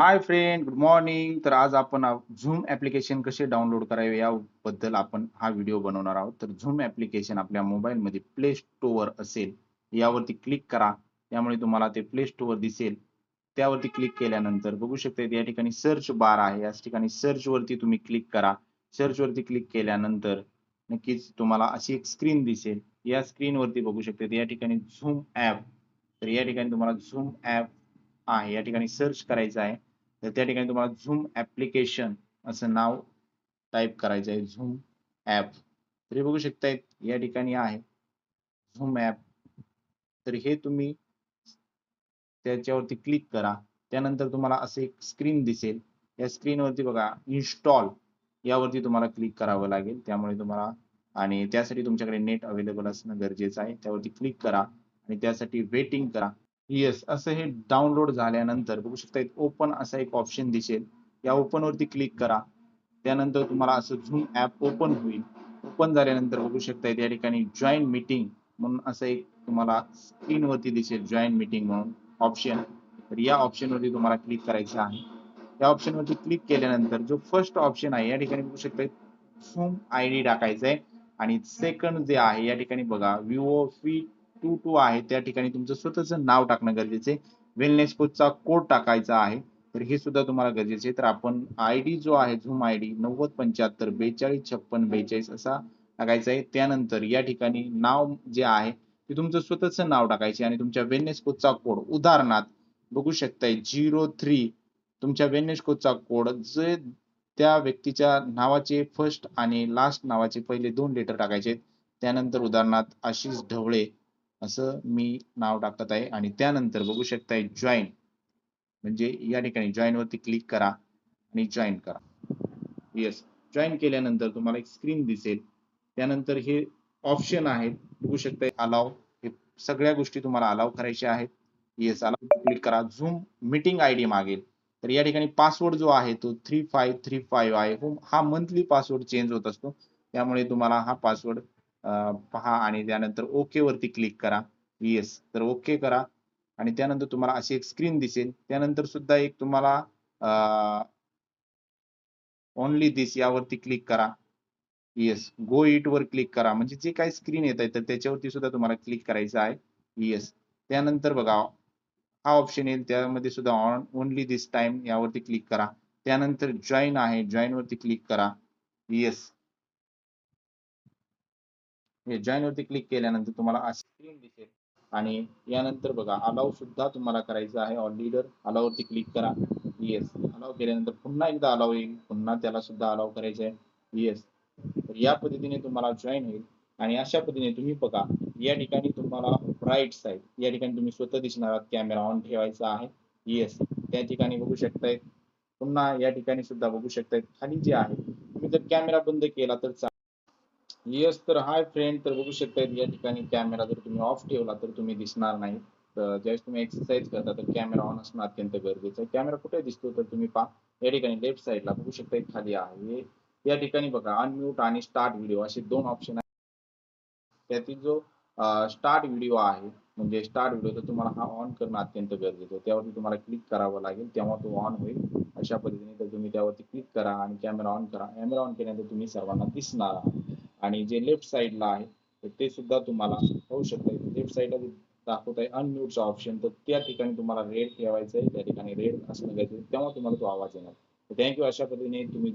Hi friend good morning तर आज आपण झूम ऍप्लिकेशन कसे डाउनलोड करावे याबद्दल आपण हा व्हिडिओ बनवणार आहोत. तर झूम ऍप्लिकेशन आपल्या मोबाईलमध्ये प्ले स्टोअर असेल यावरती क्लिक करा. त्यामुळे तुम्हाला ते प्ले स्टोअर दिसेल. त्यावरती क्लिक केल्यानंतर बघू शकता या ठिकाणी सर्च बार आहे. याच ठिकाणी सर्च वरती तुम्ही क्लिक करा. सर्च वरती क्लिक केल्यानंतर नक्कीच तुम्हाला अशी एक स्क्रीन दिसेल. या स्क्रीन वरती बघू शकता या ठिकाणी झूम ऍप तर या ठिकाणी तुम्हाला झूम ऍप आहे. या ठिकाणी सर्च करायचं आहे. तर त्या ठिकाणी तुम्हाला झूम ऍप्लिकेशन असं नाव टाईप करायचं आहे. झूम ऍप हे बघू शकताय या ठिकाणी आहे. झूम ऍप तर हे तुम्ही त्याच्यावरती क्लिक करा. त्यानंतर तुम्हाला असे एक स्क्रीन दिसेल. या स्क्रीनवरती बघा इन्स्टॉल यावरती तुम्हाला क्लिक करावं लागेल. त्यामुळे तुम्हाला आणि त्यासाठी तुमच्याकडे नेट अवेलेबल असणं गरजेचं आहे. त्यावरती क्लिक करा आणि त्यासाठी वेटिंग करा. येस असं हे डाउनलोड झाल्यानंतर बघू शकता ओपन असा एक ऑप्शन दिसेल. या ओपन वरती क्लिक करा. त्यानंतर तुम्हाला असं झूम ऍप ओपन होईल. ओपन झाल्यानंतर बघू शकता या ठिकाणी जॉईन मीटिंग म्हणून असं एक तुम्हाला स्क्रीनवरती दिसेल जॉईन मीटिंग म्हणून. ऑप्शन तर या ऑप्शन वरती तुम्हाला क्लिक करायचं आहे. या ऑप्शन वरती क्लिक केल्यानंतर जो फर्स्ट ऑप्शन आहे या ठिकाणी बघू शकता झूम आय डी टाकायचा आहे आणि सेकंड जे आहे या ठिकाणी बघा विवो फी टू टू आहे. त्या ठिकाणी तुमचं स्वतःचं नाव टाकणं गरजेचं आहे. वेलनेस कोचचा कोड टाकायचा आहे. तर हे सुद्धा तुम्हाला गरजेचे आहे. तर आपण आय डी जो आहे झूम आय डी नव्वद पंच्याहत्तर बेचाळीस छप्पन बेचाळीस असा टाकायचा आहे. त्यानंतर या ठिकाणी नाव जे आहे ते तुमचं स्वतःचं नाव टाकायचे आणि तुमच्या वेलनेस कोचचा कोड उदाहरणार्थ बघू शकताय झिरो थ्री. तुमच्या वेलनेस कोचचा कोड जे त्या व्यक्तीच्या नावाचे फर्स्ट आणि लास्ट नावाचे पहिले दोन लेटर टाकायचे त्यानंतर उदाहरणार्थ आशिष ढवळे असं मी नाव टाकत आहे. आणि त्यानंतर बघू शकताय जॉईन म्हणजे या ठिकाणी जॉईन वरती क्लिक करा आणि जॉईन करा. येस जॉईन केल्यानंतर तुम्हाला एक स्क्रीन दिसेल. त्यानंतर हे ऑप्शन आहेत. बघू शकताय अलाव हे सगळ्या गोष्टी तुम्हाला अलाव करायच्या आहेत. येस अलाव क्लिक करा. झूम मीटिंग आय डी मागेल. तर या ठिकाणी पासवर्ड जो आहे तो थ्री फाईव्ह थ्री फाईव्ह आहे. हो, हा मंथली पासवर्ड चेंज होत असतो. त्यामुळे तुम्हाला हा पासवर्ड पहा आणि त्यानंतर ओके वरती क्लिक करा. येस तर ओके करा. आणि त्यानंतर तुम्हाला अशी एक स्क्रीन दिसेल. त्यानंतर सुद्धा एक तुम्हाला ओनली दिस यावरती क्लिक करा. येस गो इट वर क्लिक करा. म्हणजे जे काही स्क्रीन येत आहे तर त्याच्यावरती सुद्धा तुम्हाला क्लिक करायचं आहे. येस त्यानंतर बघा हा ऑप्शन येईल. त्यामध्ये सुद्धा ऑन ओनली दिस टाइम यावरती क्लिक करा. त्यानंतर जॉईन आहे. जॉईन वरती क्लिक करा. येस जॉईन वरती क्लिक केल्यानंतर तुम्हाला अशी स्क्रीन दिसेल. आणि यानंतर बघा अलाव सुद्धा तुम्हाला करायचं आहे. ऑल लीडर अलाव वरती क्लिक करा. येस अलाव केल्यानंतर पुन्हा एकदा अलाव येईल. पुन्हा त्याला सुद्धा अलाव करायचं आहे. येस तर या पद्धतीने तुम्हाला जॉईन होईल. आणि अशा पद्धतीने तुम्ही बघा या ठिकाणी तुम्हाला राईट साईड या ठिकाणी तुम्ही स्वतः दिसणार आहात. कॅमेरा ऑन ठेवायचा आहे. येस त्या ठिकाणी बघू शकताय. पुन्हा या ठिकाणी सुद्धा बघू शकताय. खाली जे आहे तुम्ही जर कॅमेरा बंद केला तर येस तर हाय फ्रेंड तर बघू शकता या ठिकाणी कॅमेरा जर तुम्ही ऑफ ठेवला तर तुम्ही दिसणार नाही. तर ज्यावेळेस तुम्ही एक्सरसाइज करता तर कॅमेरा ऑन असणं अत्यंत गरजेचं आहे. कॅमेरा कुठे दिसतो तर तुम्ही पहा. या ठिकाणी लेफ्ट साईडला बघू शकता खाली आहे. या ठिकाणी बघा अनम्यूट आणि स्टार्ट व्हिडिओ असे दोन ऑप्शन आहेत. त्यातील जो स्टार्ट व्हिडिओ आहे म्हणजे स्टार्ट व्हिडिओ तर तुम्हाला हा ऑन करणं अत्यंत गरजेचं आहे. त्यावरती तुम्हाला क्लिक करावं लागेल. तेव्हा तो ऑन होईल. अशा पद्धतीने तर तुम्ही त्यावरती क्लिक करा आणि कॅमेरा ऑन करा. कॅमेरा ऑन केल्यानंतर तुम्ही सर्वांना दिसणार आहात. आणि जे लेफ्ट साईडला आहे तर ते सुद्धा तुम्हाला होऊ शकतं लेफ्ट साईडला दाखवत आहे अनम्यूटचा ऑप्शन तर त्या ठिकाणी तुम्हाला रेड ठेवायचं आहे त्या ठिकाणी रेड असणं गरजेचं तेव्हा तुम्हाला तो आवाज येणार. थँक्यू अशा पद्धतीने तुम्ही